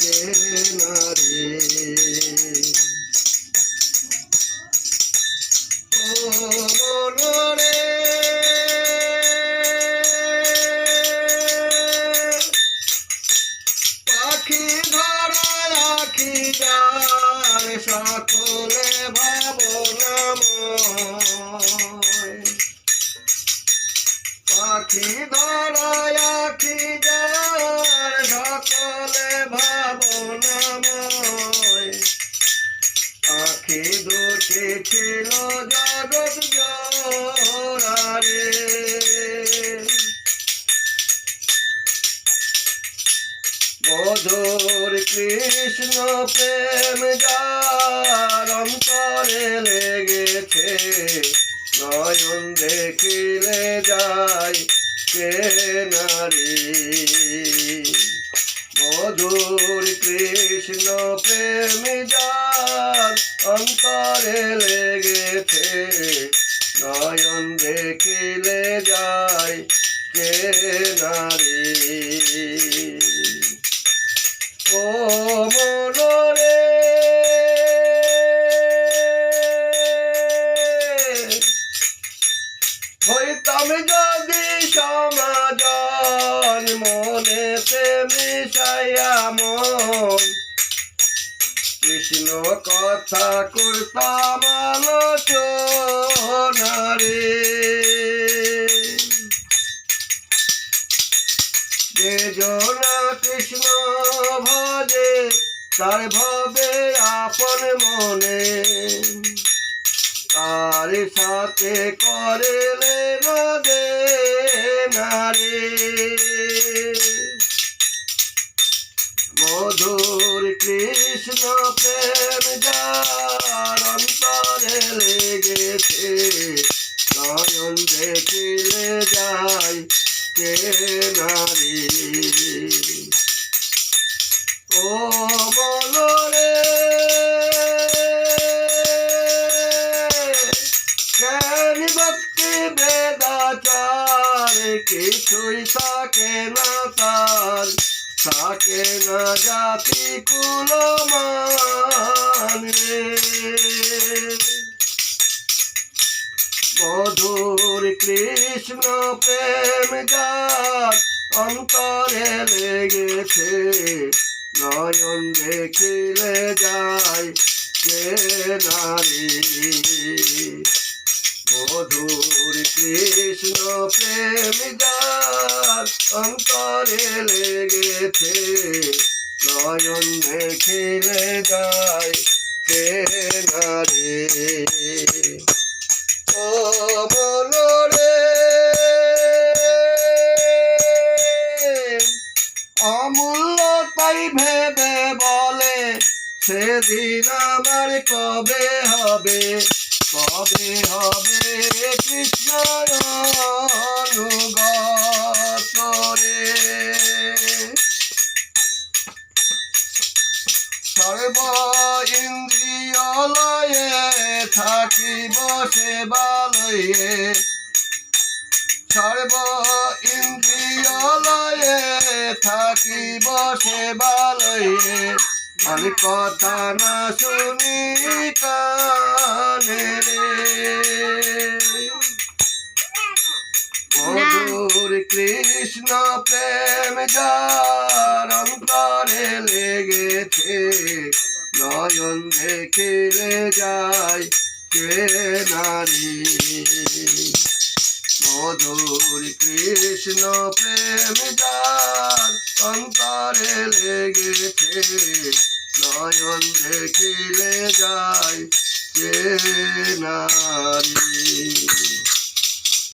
কে নারী ও মনরে পাখি ধরা রাখি ধরা রাখি সকলে ভাবনাময়। আখি দুটি ছিল জগৎ জোড়ারে। মধুর কৃষ্ণ প্রেম যার অন্তরে লেগেছে, নয়ন দেখিলে যায় কে নারী? নয়ন দেখিলে যায় কে নারী? ও মনরে হইতাম যদি সমাজন মনেতে মিশাইয়া মন কৃষ্ণ কথা করতাম আলোচনা রে যে জনা কৃষ্ণ ভজে, তার ভবে আপন মনে। তার সাথে নদে নারে। প্রেম যার অন্তরে লেগেছে। নয়ন দেখিলে যায় কে নারী? ও বলরে, জ্ঞান ভক্তি বেদাচার, কিছুই থাকে না তার। থাকে না জাতি রে। মধুর কৃষ্ণ প্রেম যার অন্তরে লেগেছে, নয়ন দেখিলে যায় কে নারী। মধুর কৃষ্ণ প্রেম যার অন্তরে লেগেছে নয়ন দেখিলে যায় কে নারী। ও মনরে অমূল্য তাই ভেবে বলে, সেদিন আমার কবে হবে? কবে হবে কৃষ্ণ অনুগত সর্ব ইন্দ্রিয়লয়ে থাকিব সেবা বালয়ে সর্ব ইন্দ্রিয়লয়ে থাকিব বসে বালয়ে আমি কথা না শুনি কানে রে প্রেম যার অন্তরে লেগেছে। নয়ন দেখিলে যায় কে নারী। মধুর কৃষ্ণ প্রেম যার অন্তরে লেগেছে। নয়ন দেখিলে যায় কে নারী।